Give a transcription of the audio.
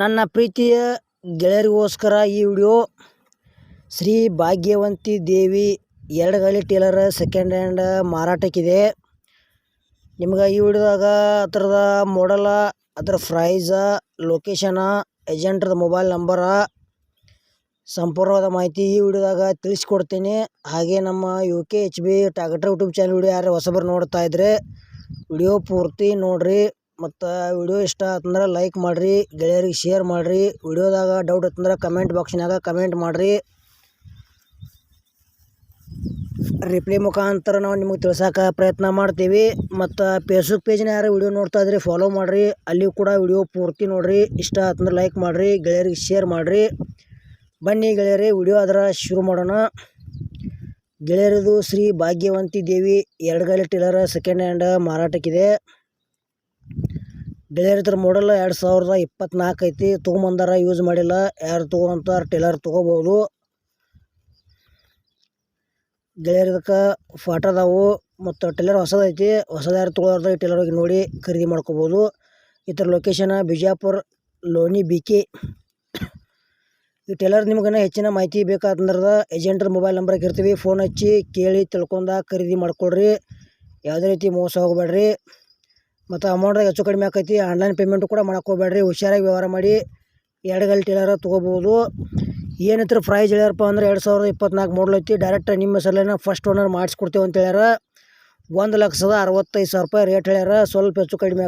ನನ್ನ ಪ್ರೀತಿಯ ಗೆಳೆಯರಿಗೋಸ್ಕರ ಈ ವಿಡಿಯೋ ಶ್ರೀ ಭಾಗ್ಯವಂತಿ ದೇವಿ ಎರಡು ಗಾಲಿ ಟೇಲರ್ ಸೆಕೆಂಡ್ ಹ್ಯಾಂಡ್ ಮಾರಾಟಕ್ಕಿದೆ. ನಿಮ್ಗೆ ಈ ವಿಡಿಯೋದಾಗ ಅದರದ ಮಾಡಲ ಅದರ ಪ್ರೈಸ ಲೊಕೇಶನ ಏಜೆಂಟ್ರದ ಮೊಬೈಲ್ ನಂಬರ ಸಂಪೂರ್ಣವಾದ ಮಾಹಿತಿ ಈ ವಿಡಿಯೋದಾಗ ತಿಳಿಸ್ಕೊಡ್ತೀನಿ. ಹಾಗೆ ನಮ್ಮ ಯು ಕೆ ಎಚ್ ಬಿ ಟಾಗಟ್ರ ಯೂಟ್ಯೂಬ್ ಚಾನಲ್ ವಿಡಿಯೋ ಯಾರು ಹೊಸಬರು ನೋಡ್ತಾ ಇದ್ರೆ ವಿಡಿಯೋ ಪೂರ್ತಿ ನೋಡ್ರಿ. ಮತ್ತು ವಿಡಿಯೋ ಇಷ್ಟ ಆತಂದ್ರೆ ಲೈಕ್ ಮಾಡಿರಿ, ಗೆಳೆಯರಿಗೆ ಶೇರ್ ಮಾಡಿರಿ. ವಿಡಿಯೋದಾಗ ಡೌಟ್ ಇತ್ತಂದ್ರೆ ಕಮೆಂಟ್ ಬಾಕ್ಸ್ನಾಗ ಕಮೆಂಟ್ ಮಾಡಿರಿ. ರಿಪ್ಲೈ ಮುಖಾಂತರ ನಾವು ನಿಮಗೆ ತಿಳ್ಸೋಕೆ ಪ್ರಯತ್ನ ಮಾಡ್ತೀವಿ. ಮತ್ತು ಫೇಸ್ಬುಕ್ ಪೇಜ್ನ ಯಾರು ವಿಡಿಯೋ ನೋಡ್ತಾ ಇದ್ರಿ ಫಾಲೋ ಮಾಡಿರಿ. ಅಲ್ಲಿಯೂ ಕೂಡ ವಿಡಿಯೋ ಪೂರ್ತಿ ನೋಡಿರಿ. ಇಷ್ಟ ಆತಂದ್ರೆ ಲೈಕ್ ಮಾಡಿರಿ, ಗೆಳೆಯರಿಗೆ ಶೇರ್ ಮಾಡಿರಿ. ಬನ್ನಿ ಗೆಳೆಯರಿ, ವಿಡಿಯೋ ಅದರ ಶುರು ಮಾಡೋಣ. ಗೆಳೆಯರದು ಶ್ರೀ ಭಾಗ್ಯವಂತಿ ದೇವಿ ಎರಡು ಗಾಲಿ ಟೇಲರ್ ಸೆಕೆಂಡ್ ಹ್ಯಾಂಡ್ ಮಾರಾಟಕ್ಕಿದೆ. ಗೆಳೆಯರ ಹತ್ರ ಮಾಡಲ್ ಎರಡು ಸಾವಿರದ ಇಪ್ಪತ್ನಾಲ್ಕು ಐತಿ, ತೊಗೊಂಬಂದಾರ ಯೂಸ್ ಮಾಡಿಲ್ಲ. ಯಾರು ತೊಗೊಂತಾರ ಟೇಲರ್ ತೊಗೋಬೋದು ಗೆಳೆಯರದಕ್ಕೆ ಫೋಟೋ ಫಾಟ ಅದಾವು. ಮತ್ತು ಟೇಲರ್ ಹೊಸದೈತಿ ಹೊಸದು ಯಾರು ತೊಗೊಳ್ದ ಟೇಲರ್ ಹೋಗಿ ನೋಡಿ ಖರೀದಿ ಮಾಡ್ಕೋಬೋದು ಇತರ location Bijapur, Loni, B K. ಈ ಟೇಲರ್ ನಿಮ್ಗೆ ಹೆಚ್ಚಿನ ಮಾಹಿತಿ ಬೇಕಾತಂದ್ರೆ ಏಜೆಂಟ್ರ ಮೊಬೈಲ್ ನಂಬರ್ಗೆ ಇರ್ತೀವಿ. ಫೋನ್ ಹಚ್ಚಿ, ಕೇಳಿ, ತಿಳ್ಕೊಂಡ, ಖರೀದಿ ಮಾಡ್ಕೊಳ್ರಿ. ಯಾವುದೇ ರೀತಿ ಮೋಸ ಹೋಗಬೇಡ್ರಿ. ಮತ್ತು ಅಮೌಂಟ್ದಾಗ ಹೆಚ್ಚು ಕಡಿಮೆ ಆಕೈತಿ. ಆನ್ಲೈನ್ ಪೇಮೆಂಟು ಕೂಡ ಹೋಗ್ಬೇಡ್ರಿ. ಹುಷಾರಾಗಿ ವ್ಯವಹಾರ ಮಾಡಿ ಎರಡು ಗಲ್ ಟೇಲರ ತೊಗೋಬೋದು ಏನಿದ್ರೆ ಪ್ರೈಸ್ ಹೇಳ್ಯಾರಪ್ಪ ಅಂದ್ರೆ ಎರಡು ಸಾವಿರದ ಇಪ್ಪತ್ನಾಲ್ಕು ಮಾಡಲ್ ಐತಿ. ಡೈರೆಕ್ಟ್ ನಿಮ್ಮ ಹೆಸರಲ್ಲೇನ ಫಸ್ಟ್ ಓನರ್ ಮಾಡಿಸ್ಕೊಡ್ತೀವಿ ಅಂತ ಹೇಳ್ಯಾರ. ಒಂದು ಲಕ್ಷದ ಅರವತ್ತೈದು ಸಾವಿರ ರೂಪಾಯಿ ರೇಟ್ ಹೇಳ್ಯಾರ. ಸ್ವಲ್ಪ ಹೆಚ್ಚು ಕಡಿಮೆ